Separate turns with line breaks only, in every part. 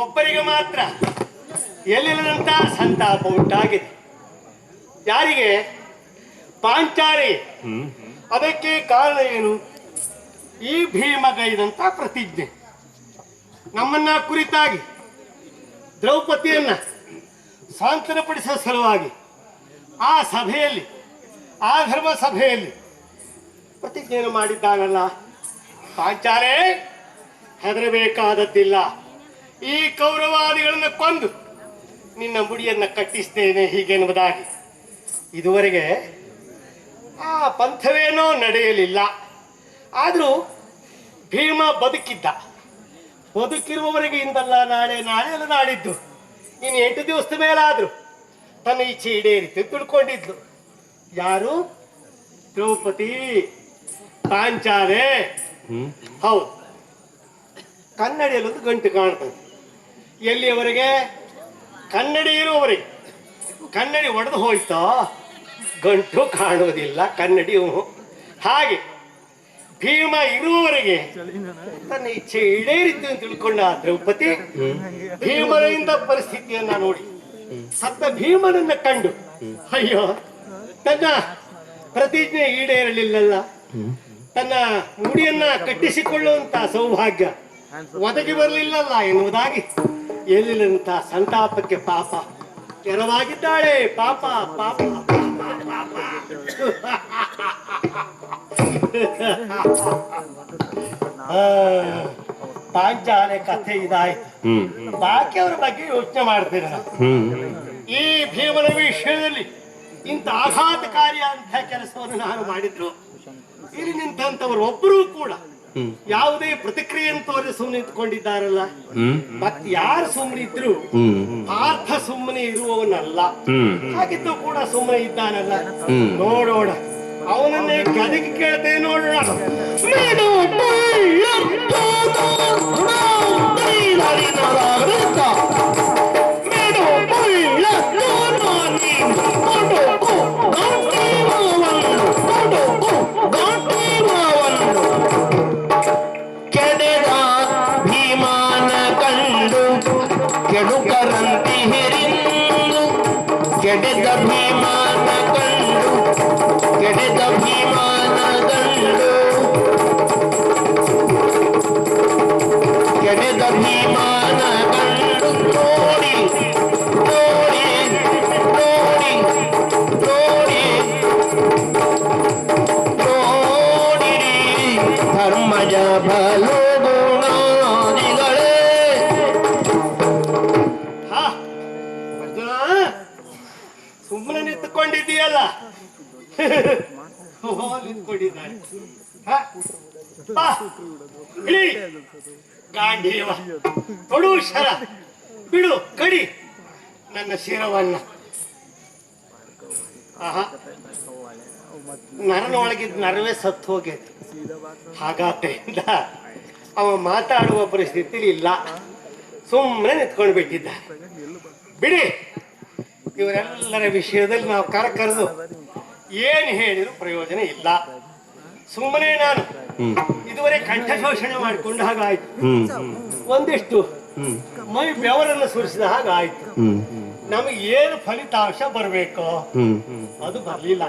ಒಬ್ಬರಿಗೆ ಮಾತ್ರ ಎಲ್ಲಿಲ್ಲದಂತ ಸಂತಾಪ ಉಂಟಾಗಿದೆ. ಯಾರಿಗೆ? ಪಾಂಚಾಲಿ ಅದಕ್ಕೆ ಕಾರಣ ಏನು? ಈ ಭೀಮಗೈದಂತ ಪ್ರತಿಜ್ಞೆ. ನಮ್ಮನ್ನ ಕುರಿತಾಗಿ ದ್ರೌಪದಿಯನ್ನ ಸಾಂತ್ವನಪಡಿಸುವ ಸಲುವಾಗಿ ಆ ಸಭೆಯಲ್ಲಿ ಆ ಧರ್ಮ ಸಭೆಯಲ್ಲಿ ಪ್ರತಿಜ್ಞೆಯನ್ನು ಮಾಡಿದ್ದಾನಲ್ಲ ಪಾಂಚಾಲೆ ಹೆದರಬೇಕಾದದ್ದಿಲ್ಲ. ಈ ಕೌರವಾದಿಗಳನ್ನು ಕೊಂದು ನಿನ್ನ ಮುಡಿಯನ್ನ ಕಟ್ಟಿಸ್ತೇನೆ ಹೀಗೆನ್ನುವುದಾಗಿ. ಇದುವರೆಗೆ ಆ ಪಂಥವೇನೋ ನಡೆಯಲಿಲ್ಲ. ಆದರೂ ಭೀಮ ಬದುಕಿದ್ದ. ಬದುಕಿರುವವರೆಗೆ ಇಂದಲ್ಲ ನಾಳೆ ನಾಳೆ ಅಲ್ಲ ನಾಡಿದ್ದು ಇನ್ನು ಎಂಟು ದಿವಸದ ಮೇಲಾದರೂ ತನ್ನ ಇಚ್ಛೆ ಈಡೇರಿತು ತಿಳ್ಕೊಂಡಿದ್ಲು. ಯಾರು? ದ್ರೌಪದಿ. ಪಾಂಚಾಲೆ. ಹೌದು. ಕನ್ನಡಿಯಲ್ಲೊಂದು ಗಂಟು ಕಾಣ್ತದೆ ಎಲ್ಲಿಯವರೆಗೆ? ಕನ್ನಡಿ ಇರುವವರೆಗೆ. ಕನ್ನಡಿ ಒಡೆದು ಹೋಯ್ತೋ? ಗಂಟು ಕಾಣುವುದಿಲ್ಲ ಕನ್ನಡಿ ಹಾಗೆ ಭೀಮ ಇರುವವರೆಗೆ ತನ್ನ ಇಚ್ಛೆ ಈಡೇರಿತ್ತು ಅಂತ ತಿಳ್ಕೊಂಡ ದ್ರೌಪದಿ, ಭೀಮನಿಂದ ಪರಿಸ್ಥಿತಿಯನ್ನ ನೋಡಿ. ಸತ್ತ ಭೀಮನನ್ನ ಕಂಡು, ಅಯ್ಯೋ, ತನ್ನ ಪ್ರತಿಜ್ಞೆ ಈಡೇರಲಿಲ್ಲಲ್ಲ. ತನ್ನ ಮುಡಿಯನ್ನ ಕಟ್ಟಿಸಿಕೊಳ್ಳುವಂತ ಸೌಭಾಗ್ಯ ಒದಗಿ ಬರಲಿಲ್ಲಲ್ಲ ಎನ್ನುವುದಾಗಿ ಎಲ್ಲಿಲ್ಲಂತ ಸಂತಾಪಕ್ಕೆ ಪಾಪ. ತೆರವಾಗಿದ್ದಾಳೆ. ಪಾಪ ಪಾಪ ಪಾಂಚಾಲೆ ಕಥೆ ಇದಾಯ್ತು. ಬಾಕಿಯವರ ಬಗ್ಗೆ ಯೋಚನೆ ಮಾಡ್ತೀರ ಈ ಭೀಮನ ವಿಷಯದಲ್ಲಿ ಇಂಥ ಆಘಾತಕಾರಿ ಅಂತ ಕೆಲಸವನ್ನು ನಾನು ಮಾಡಿದ್ರು. ಇಲ್ಲಿ ನಿಂತಂತವರು ಒಬ್ಬರೂ ಕೂಡ ಯಾವುದೇ ಪ್ರತಿಕ್ರಿಯೆಯನ್ನು ತೋರಿ ಸುಮ್ಮನೆ ನಿಂತ್ಕೊಂಡಿದ್ದಾರಲ್ಲ ಮತ್ ಯಾರು ಸುಮ್ಮನೆ ಇದ್ರು ಪಾರ್ಥ ಸುಮ್ಮನೆ ಇರುವವನಲ್ಲ ಹಾಗಿದ್ದು ಕೂಡ ಸುಮ್ಮನೆ ಇದ್ದಾನಲ್ಲ ನೋಡೋಣ ಅವನನ್ನೇ ಗದಗಿ ಕೇಳ್ತೇವೆ ನೋಡೋಣ
ಕೆಡೆದ ಭೀಮಾನ ಕಂಡು ಕೆಡೆದ ಭೀಮಾನ ಗಂಡು ಕೆಡೆದ ಭೀಮಾನ ಕಂಡು ನೋಡಿ ನೋಡಿ ನೋಡಿ ನೋಡಿ ನೋಡಿರಿ ಧರ್ಮಜ ಬಲು
ತೊಡು ಶರ. ಬಿಡು, ಕಡಿ. ನನ್ನ ಶಿರವನ್ನ. ನರನ ಒಳಗಿದ್ ನರವೇ ಸತ್ತು ಹೋಗೈತೆ. ಹಾಗಾದ್ರಿಂದ ಅವ ಮಾತಾಡುವ ಪರಿಸ್ಥಿತಿ ಇಲ್ಲ. ಸುಮ್ಮನೆ ನಿಂತ್ಕೊಂಡು ಬಿಟ್ಟಿದ್ದ ಬಿಡಿ. ಇವರೆಲ್ಲರ ವಿಷಯದಲ್ಲಿ ನಾವು ಕರ ಕರೆದು ಏನು ಹೇಳಿದ್ರು ಪ್ರಯೋಜನ ಇಲ್ಲ. ಸುಮ್ಮನೆ ನಾನು ಇದುವರೆ ಕಂಠ ಶೋಷಣೆ ಮಾಡಿಕೊಂಡ ಹಾಗಾಯ್ತು. ಒಂದಿಷ್ಟು ಮೈ ಬೆವರನ್ನು ಸುರಿಸಿದ ಹಾಗಾಯ್ತು. ನಮಗೆ ಏನು ಫಲಿತಾಂಶ ಬರಬೇಕು? ಅದು ಬರಲಿಲ್ಲ.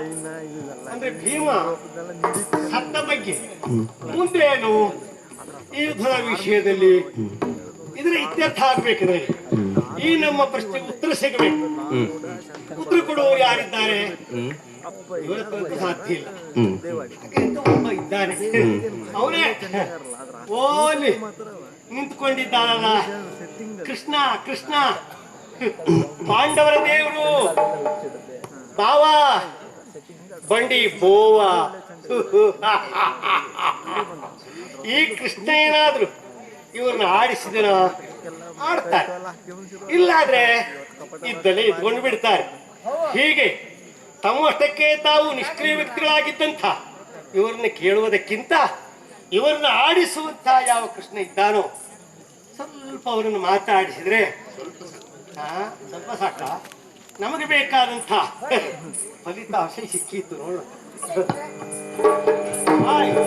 ಅಂದ್ರೆ ಭೀಮ ಸತ್ತ ಬಗ್ಗೆ ಮುಂದೇನು ಈ ಯುದ್ಧದ ವಿಷಯದಲ್ಲಿ ಇದರ ಇತ್ಯರ್ಥ ಆಗ್ಬೇಕಿದ್ರೆ ಈ ನಮ್ಮ ಪ್ರಶ್ನೆಗೆ ಉತ್ತರ ಸಿಗಬೇಕು. ಉತ್ತರ ಕೊಡುವವರು ಯಾರಿದ್ದಾರೆ? ಸಾಧ್ಯ ಇಲ್ಲ ಒಬ್ಬ ಇದ್ದಾನೆ? ಅವನೇ? ಓಲಿ. ನಿಂತ್ಕೊಂಡಿದ್ದಾನಲ್ಲ. ಕೃಷ್ಣ ಕೃಷ್ಣ. ಪಾಂಡವರ ದೇವರು. ಬಾವ. ಬಂಡಿ ಬೋವ. ಈ ಕೃಷ್ಣ ಏನಾದ್ರು ಇವ್ರನ್ನ ಆಡಿಸಿದನ? ಆಡ್ತಾರೆ ಇಲ್ಲಾದ್ರೆ ಇದ್ದಲೇ ಇದ್ಕೊಂಡು ಬಿಡ್ತಾರೆ ಹೀಗೆ ತಮ್ಮಷ್ಟಕ್ಕೆ ತಾವು ನಿಷ್ಕ್ರಿಯ ವ್ಯಕ್ತಿಗಳಾಗಿದ್ದಂಥ ಇವರನ್ನ ಕೇಳುವುದಕ್ಕಿಂತ ಇವರನ್ನ ಆಡಿಸುವಂತಹ ಯಾವ ಕೃಷ್ಣ ಇದ್ದಾನೋ ಸ್ವಲ್ಪ ಅವರನ್ನು ಮಾತಾಡಿಸಿದ್ರೆ ಆ, ಸ್ವಲ್ಪ ಸಾಕ ನಮಗೆ ಬೇಕಾದಂಥ ಫಲಿತಾಂಶ ಸಿಕ್ಕಿತ್ತು ನೋಡು ಆಯ್ತು.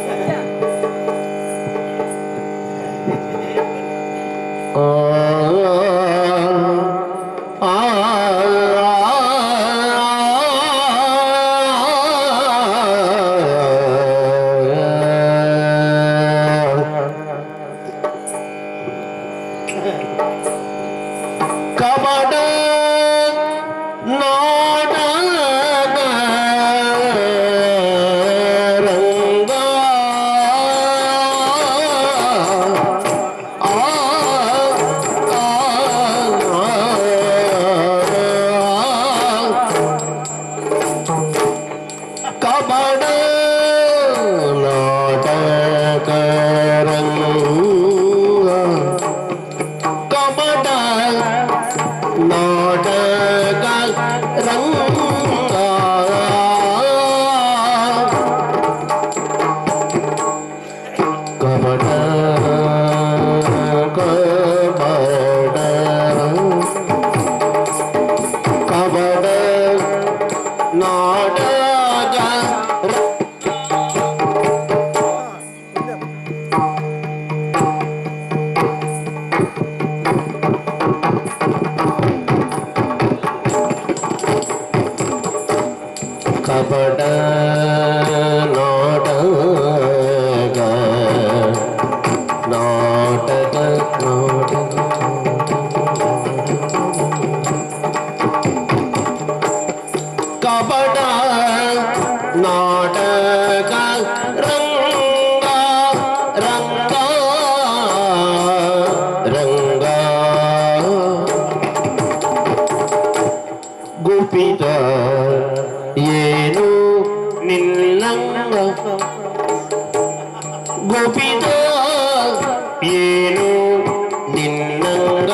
ನಾಟಕ ಕಪಟ ನಾಟಕ ನಾಟಕ ನಾಟಕ ಕಪಟ ನಾಟಕ ರಂಗ ರಂಗ ರಂಗ ಗುಪಿತ ಗುಪಿತ ಏನು ನಿನ್ನಂಗ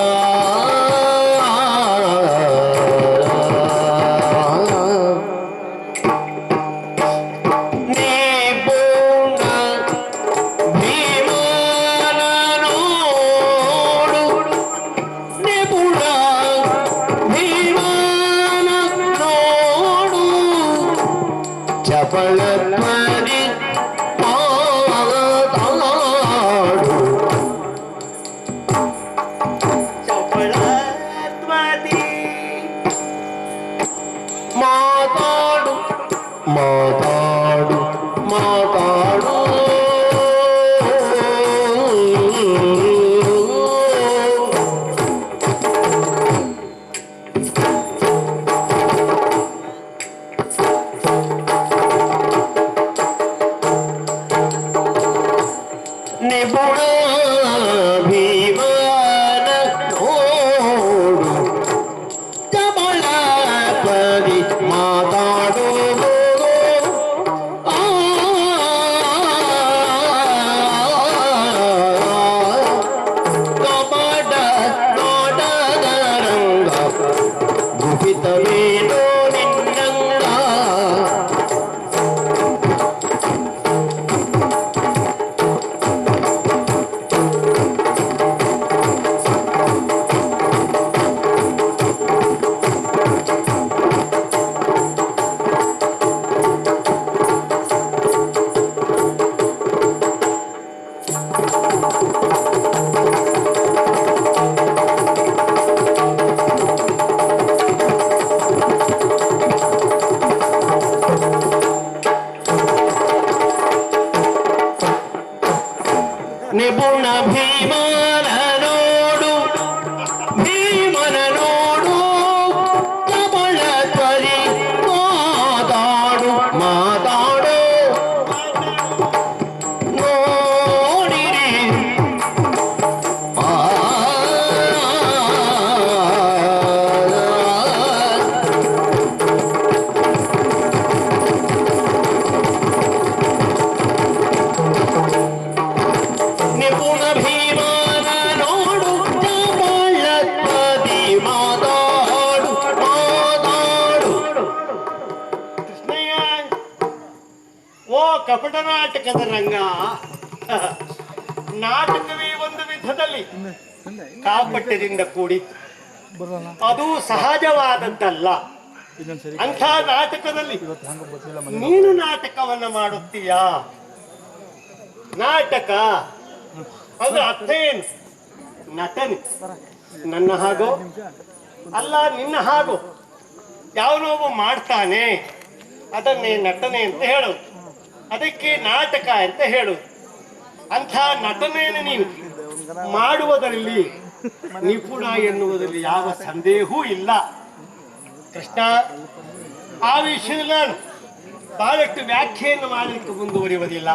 ನೀ
तवे ನಾಟಕವೇ ಒಂದು ವಿಧದಲ್ಲಿ ಕಾಪಟ್ಯದಿಂದ
ಕೂಡಿ
ಅದು ಸಹಜವಾದದ್ದಲ್ಲ. ಅಂಥ ನಾಟಕದಲ್ಲಿ ನೀನು ನಾಟಕವನ್ನ ಮಾಡುತ್ತೀಯಾ? ನಾಟಕ? ಅದು ಅಥೇನ್ ನಟನೆ. ನನ್ನ ಹಾಗೋ? ಅಲ್ಲ ನಿನ್ನ ಹಾಗೋ? ಯಾವನೋ ಒಬ್ಬ ಮಾಡ್ತಾನೆ. ಅದನ್ನೇ ನಟನೆ ಅಂತ ಹೇಳೋದು. ಅದಕ್ಕೆ ನಾಟಕ ಅಂತ ಹೇಳೋದು. ಅಂಥ ನಟನೆಯನ್ನು ನೀನು ಮಾಡುವುದರಲ್ಲಿ ನಿಪುಣ ಎನ್ನುವುದರಲ್ಲಿ ಯಾವ ಸಂದೇಹವೂ ಇಲ್ಲ. ಕೃಷ್ಣ, ಆ ವಿಷಯದಲ್ಲಿ ನಾನು ಬಹಳಷ್ಟು ವ್ಯಾಖ್ಯೆಯನ್ನು ಮಾಡಲಿಕ್ಕೆ ಮುಂದುವರಿಯುವುದಿಲ್ಲ.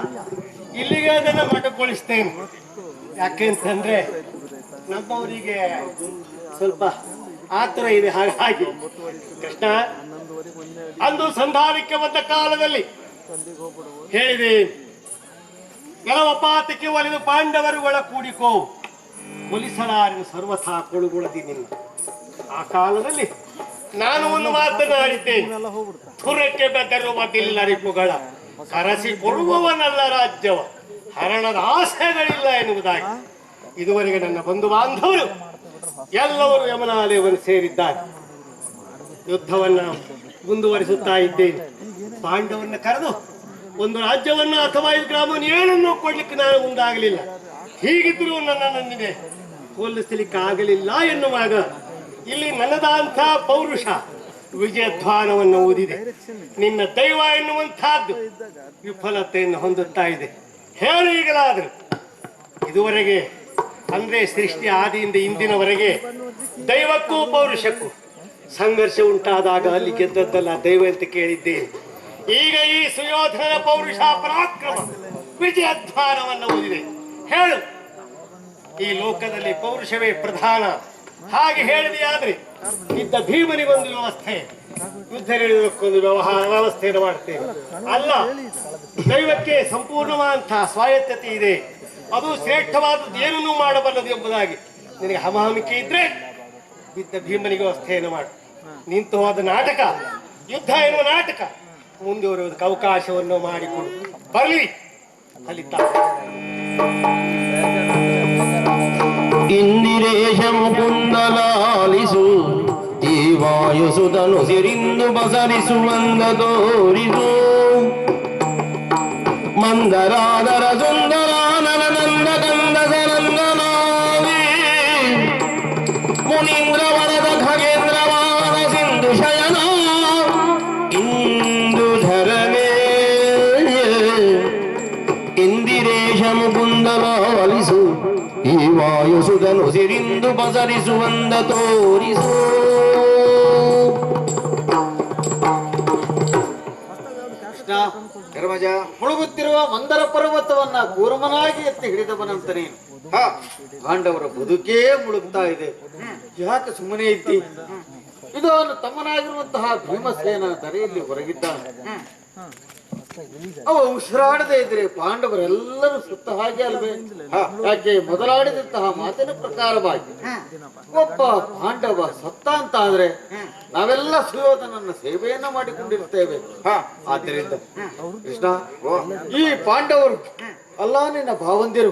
ಇಲ್ಲಿಗೆ ಅದನ್ನು ಮಟಗೊಳಿಸ್ತೇನೆ ಯಾಕೆ ಅಂತಂದ್ರೆ ನಮ್ಮವರಿಗೆ ಸ್ವಲ್ಪ ಆತರ ಇದೆ ಹಾಗಾಗಿ ಕೃಷ್ಣ, ಅಂದು ಸಂಧಾನಕ್ಕೆ ಬಂದ ಕಾಲದಲ್ಲಿ ಹೇಳಿದೆ ಕೆಲವ ಪಾತಕ್ಕೆ ಒಲಿದು ಪಾಂಡವರುಗಳ ಕೂಡಿಕೋ. ಒಲಿಸಲಾರಿನ ಸರ್ವಥಾ ಕೊಳುಗೊಳದಿ ನಿನ್ನ. ಆ ಕಾಲದಲ್ಲಿ ನಾನು ಒಂದು ಮಾತನಾಡಿದ್ದೇನೆ ಪುರಕ್ಕೆ ಬೆದರುವುದಿಲ್ಲ ರಿಪುಗಳ ಕರಸಿ ಕೊಡುವವನಲ್ಲ ರಾಜ್ಯವ. ಹರಣದ ಆಸೆಗಳಿಲ್ಲ ಎನ್ನುವುದಾಗಿ. ಇದುವರೆಗೆ ನನ್ನ ಬಂಧು ಬಾಂಧವರು ಎಲ್ಲವರು ಯಮನಾಲಯವನ್ನು ಸೇರಿದ್ದಾರೆ. ಯುದ್ಧವನ್ನ ಮುಂದುವರಿಸುತ್ತಾ ಇದ್ದೇನೆ. ಪಾಂಡವನ್ನ ಕರೆದು ಒಂದು ರಾಜ್ಯವನ್ನು ಅಥವಾ ಈ ಗ್ರಾಮವನ್ನು ಏನನ್ನು ಕೊಡ್ಲಿಕ್ಕೆ ನಾನು ಮುಂದಾಗಲಿಲ್ಲ. ಹೀಗಿದ್ರೂ ನನ್ನ ನನ್ನಿಗೆ ಹೋಲಿಸಲಿಕ್ಕೆ ಆಗಲಿಲ್ಲ ಎನ್ನುವಾಗ ಇಲ್ಲಿ ನನ್ನದಂಥ ಪೌರುಷ ವಿಜಯಧ್ವಾನವನ್ನು ಓದಿದೆ ನಿನ್ನ ದೈವ ಎನ್ನುವಂತಹದ್ದು ವಿಫಲತೆಯನ್ನು ಹೊಂದುತ್ತಾ ಇದೆ. ಹೇಳಿ ಈಗಲಾದರೂ, ಇದುವರೆಗೆ, ಅಂದ್ರೆ ಸೃಷ್ಟಿ ಆದಿಯಿಂದ ಇಂದಿನವರೆಗೆ, ದೈವಕ್ಕೂ ಪೌರುಷಕ್ಕೂ ಸಂಘರ್ಷ ಉಂಟಾದಾಗ ಅಲ್ಲಿ ಗೆದ್ದದ್ದಲ್ಲ ದೈವ ಅಂತ ಕೇಳಿದ್ದೇನೆ. ಈಗ ಈ ಸುಯೋಧನ ಪೌರುಷ ಪರಾಕ್ರಮ ವಿಜಯಧ್ವಾನವನ್ನು ಓದಿದೆ. ಹೇಳು. ಈ ಲೋಕದಲ್ಲಿ ಪೌರುಷವೇ ಪ್ರಧಾನ. ಹಾಗೆ ಹೇಳಿದೆಯಾದ್ರೆ ಇದ್ದ ಭೀಮನಿಗೊಂದು ವ್ಯವಸ್ಥೆ. ಯುದ್ಧ ನಡೆಯುವುದಕ್ಕೊಂದು ವ್ಯವಹಾರ, ವ್ಯವಸ್ಥೆಯನ್ನು ಮಾಡ್ತೇವೆ. ಅಲ್ಲ, ದೈವಕ್ಕೆ ಸಂಪೂರ್ಣವಾದಂತಹ ಸ್ವಾಯತ್ತತೆ ಇದೆ. ಅದು ಶ್ರೇಷ್ಠವಾದದ್ದು ಏನನ್ನೂ ಮಾಡಬಲ್ಲದು ಎಂಬುದಾಗಿ. ನಿನಗೆ ಹಮಹಮಿಕೆ ಇದ್ರೆ ಇದ್ದ ಭೀಮನಿಗೆ ವ್ಯವಸ್ಥೆಯನ್ನು ಮಾಡು. ನಿಂತು ಹೋದ ನಾಟಕ, ಯುದ್ಧ ಎನ್ನುವ ನಾಟಕ. ಮುಂದುವರಿಯುವುದಕ್ಕೆ ಅವಕಾಶವನ್ನು ಮಾಡಿಕೊಡು. ಬರಲಿ. ಫಲಿತ
ಇಂದಿರೇಶ ಮುಕುಂದಲಾಲಿಸು ಈ ವಾಯುಸುತನು ಸಿರಿಂದು ಬಸರಿಸುವಂದ ತೋರಿಸು ಮಂದರಾದರ ಸುಂದರಾನನ ವಾಯುಸುಧನು ಸಿರಿಂದು ಬಸರಿಸುವಂದ ತೋರಿಸು
ಧರ್ಮಜ ಮುಳುಗುತ್ತಿರುವ ಮಂದರ ಪರ್ವತವನ್ನ ಕೂರ್ಮನಾಗಿ ಎತ್ತಿ ಹಿಡಿದವನಂತ ನೀನು. ಪಾಂಡವರ ಬದುಕೇ ಮುಳುಗ್ತಾ ಇದೆ. ಯಾಕೆ ಸುಮ್ಮನೆ ಇದ್ದಿ? ಇದು ಅವನು ತಮ್ಮನಾಗಿರುವಂತಹ ಭೀಮಸೇನ ಧರೆಯಲ್ಲಿ ಹೊರಗಿದ್ದಾನೆ ಅವ ಉಸಿರಾಡದೆ ಇದ್ರೆ ಪಾಂಡವರೆಲ್ಲರೂ ಸುತ್ತ ಹಾಗೆ ಅಲ್ವೇ? ಯಾಕೆ ಮೊದಲಾಡಿದಂತಹ ಮಾತಿನ ಪ್ರಕಾರವಾಗಿ ಒಬ್ಬ ಪಾಂಡವ ಸತ್ತ ಅಂತ ಆದ್ರೆ ನಾವೆಲ್ಲ ಸುಯೋಧನನ್ನ ಸೇವೆಯನ್ನ ಮಾಡಿಕೊಂಡಿರ್ತೇವೆ. ಆದ್ದರಿಂದ. ಕೃಷ್ಣ ಈ ಪಾಂಡವರು ಅಲ್ಲ ನಿನ್ನ ಭಾವಂದಿರು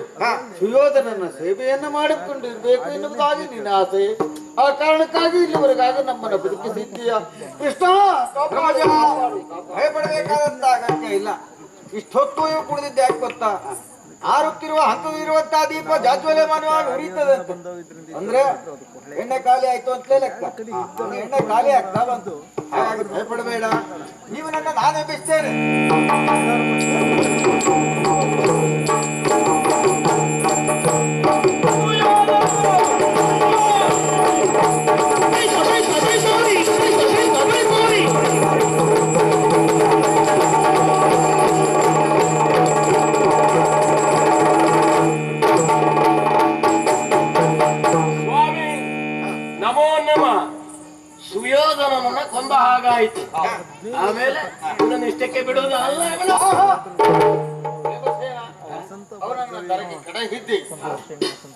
ಸುಯೋಧನನ ಸೇವೆಯನ್ನ ಮಾಡಿಕೊಂಡಿರ್ಬೇಕು ಎನ್ನುವುದಾಗಿ ನಿನ್ನ ಆಸೆ. ಆ ಕಾರಣಕ್ಕಾಗಿ ಇಲ್ಲಿವರೆಗಾಗಿ ನಮ್ಮನ್ನ ಬದುಕಿಸಿದ್ದೀಯ? ಕೃಷ್ಣ
ಇಷ್ಟೊತ್ತು ಇವು ಕುಡಿದಿದ್ದೆ ಯಾಕೆ ಗೊತ್ತಾ? ಆರುತ್ತಿರುವ ಹಂತವಿರುವಂತಹ ದೀಪ ಜಾಜ್ವಲೆ ಜಾಜ್ವಲ್ಯಮಾನವಾಗಿ ಉರಿತದೆ ಅಂತ. ಅಂದ್ರೆ ಎಣ್ಣೆ ಖಾಲಿ ಆಯ್ತು ಅಂತಲೇ ಲೆಕ್ಕ. ಎಣ್ಣೆ ಖಾಲಿ ಆಗ್ತಾ ಬಂತು. ಹಾಗಾಗಿ ಭಯಪಡಬೇಡ. ನೀವು ನನ್ನ ನಾನು ಎಬ್ಬಿಸ್ತೇನೆ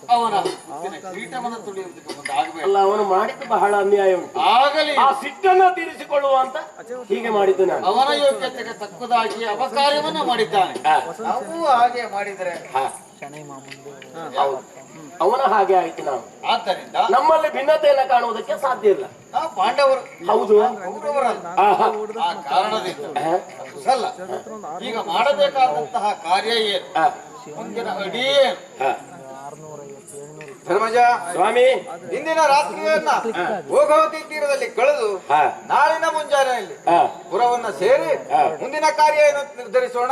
ಅವನ ಹುಟ್ಟಿನ ಕಿರೀಟವನ್ನು ತುಳಿಯುವುದಕ್ಕೆ ಮುಂದಾಗಬೇಕು
ಅಲ್ಲ ಅವನು ಮಾಡಿದ್ದು ಬಹಳ ಅನ್ಯಾಯ ಉಂಟು.
ಆಗಲಿ.
ಆ ಸಿಟ್ಟನ್ನ ತೀರಿಸಿಕೊಳ್ಳುವ ಅಂತ ಹೀಗೆ ಮಾಡಿದ್ದು ನಾನು.
ಅವನ ಯೋಗ್ಯತೆಗೆ ತಕ್ಕದಾಗಿ ಅಪಕಾರ್ಯವನ್ನ ಮಾಡಿದ್ದಾನೆ. ಹಾಗೆ ಮಾಡಿದರೆ
ಹೌದು. ಅವನ ಹಾಗೆ ಆಯ್ತು ನಾವು.
ಆದ್ದರಿಂದ
ನಮ್ಮಲ್ಲಿ ಭಿನ್ನತೆಯನ್ನ ಕಾಣುವುದಕ್ಕೆ ಸಾಧ್ಯ ಇಲ್ಲ.
ಪಾಂಡವರು
ಹೌದು.
ಕೌರವರಲ್ಲ.
ಆಹಾ.
ಆ ಕಾರಣದಿಂದ.
ಆ,
ಈಗ ಮಾಡಬೇಕಾದಂತಹ ಕಾರ್ಯ ಏನು?
ಆ,
ಮುಂದಿನ ಅಡಿ ಏನು?
ಆ.
ಧರ್ಮಜ
ಸ್ವಾಮಿ.
ಇಂದಿನ ರಾತ್ರಿಯನ್ನ ಭೋಗವತಿ ತೀರದಲ್ಲಿ ಕಳೆದು
ಹಾ.
ನಾಳಿನ ಮುಂಜಾನೆಯಲ್ಲಿ ಪುರವನ್ನ ಸೇರಿ ಮುಂದಿನ ಕಾರ್ಯ ಏನು ನಿರ್ಧರಿಸೋಣ?